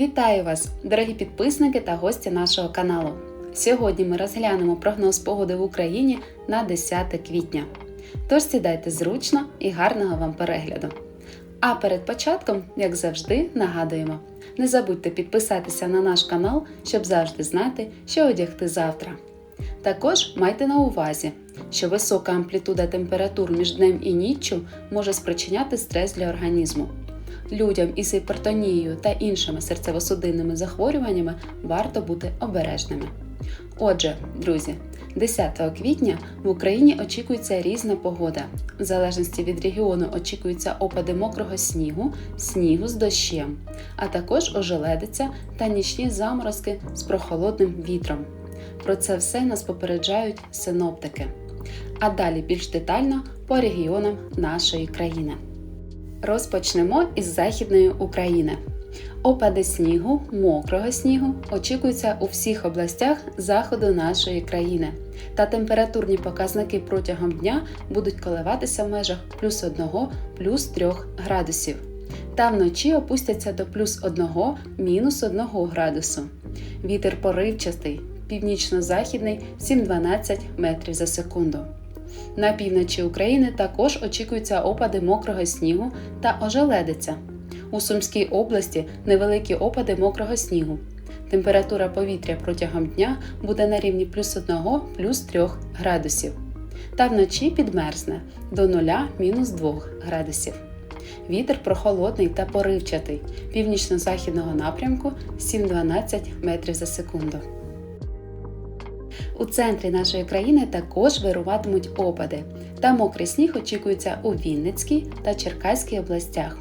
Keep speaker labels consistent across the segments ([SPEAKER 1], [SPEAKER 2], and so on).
[SPEAKER 1] Вітаю вас, дорогі підписники та гості нашого каналу. Сьогодні ми розглянемо прогноз погоди в Україні на 10 квітня. Тож сідайте зручно і гарного вам перегляду. А перед початком, як завжди, нагадуємо: не забудьте підписатися на наш канал, щоб завжди знати, що одягти завтра. Також майте на увазі, що висока амплітуда температур між днем і ніччю може спричиняти стрес для організму. Людям із гіпертонією та іншими серцево-судинними захворюваннями варто бути обережними. Отже, друзі, 10 квітня в Україні очікується різна погода. В залежності від регіону очікуються опади мокрого снігу, снігу з дощем, а також ожеледиця та нічні заморозки з прохолодним вітром. Про це все нас попереджають синоптики. А далі більш детально по регіонам нашої країни. Розпочнемо із Західної України. Опади снігу, мокрого снігу очікуються у всіх областях заходу нашої країни, та температурні показники протягом дня будуть коливатися в межах плюс 1 плюс 3 градусів. Та вночі опустяться до плюс 1 мінус 1 градусу. Вітер поривчастий, північно-західний 7-12 метрів за секунду. На півночі України також очікуються опади мокрого снігу та ожеледиця. У Сумській області невеликі опади мокрого снігу. Температура повітря протягом дня буде на рівні плюс 1 плюс 3 градусів. Та вночі підмерзне до 0-2 градусів. Вітер прохолодний та поривчатий північно-західного напрямку 7-12 метрів за секунду. У центрі нашої країни також вируватимуть опади, та мокрий сніг очікується у Вінницькій та Черкаській областях.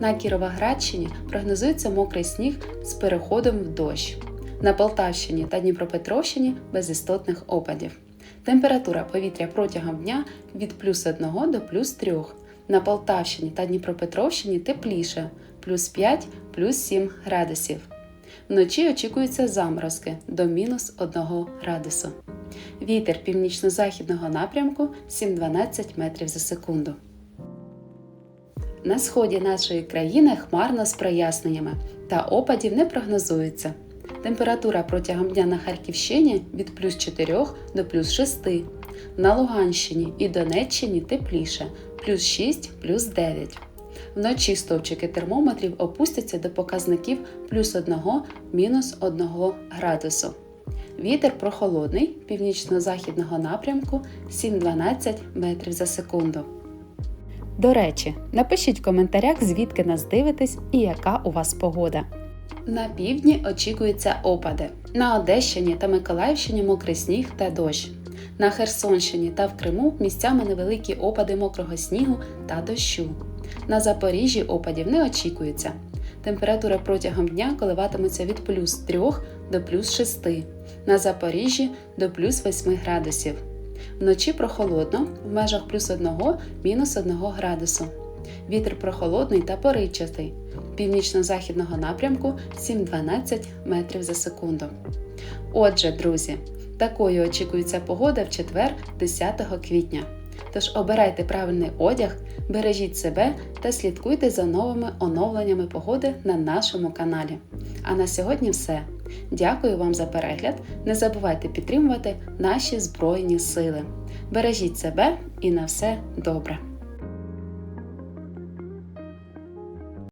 [SPEAKER 1] На Кіровоградщині прогнозується мокрий сніг з переходом в дощ. На Полтавщині та Дніпропетровщині без істотних опадів. Температура повітря протягом дня від плюс 1 до плюс 3. На Полтавщині та Дніпропетровщині тепліше плюс 5 плюс 7 градусів. Вночі очікуються заморозки до мінус 1 градусу. Вітер північно-західного напрямку 7-12 метрів за секунду. На сході нашої країни хмарно з проясненнями та опадів не прогнозується. Температура протягом дня на Харківщині від плюс 4 до плюс 6. На Луганщині і Донеччині тепліше плюс 6 плюс 9. Вночі стовпчики термометрів опустяться до показників плюс 1 мінус 1 градусу. Вітер прохолодний північно-західного напрямку 7-12 метрів за секунду. До речі, напишіть в коментарях, звідки нас дивитесь і яка у вас погода. На півдні очікуються опади. На Одещині та Миколаївщині мокрий сніг та дощ. На Херсонщині та в Криму місцями невеликі опади мокрого снігу та дощу. На Запоріжжі опадів не очікується. Температура протягом дня коливатиметься від плюс 3 до плюс 6, на Запоріжжі до плюс 8 градусів. Вночі прохолодно в межах плюс 1 мінус 1 градусу. Вітер прохолодний та поривчастий. Північно-західного напрямку 7-12 метрів за секунду. Отже, друзі, такою очікується погода в четвер, 10 квітня. Тож обирайте правильний одяг, бережіть себе та слідкуйте за новими оновленнями погоди на нашому каналі. А на сьогодні все. Дякую вам за перегляд. Не забувайте підтримувати наші Збройні Сили. Бережіть себе і на все добре!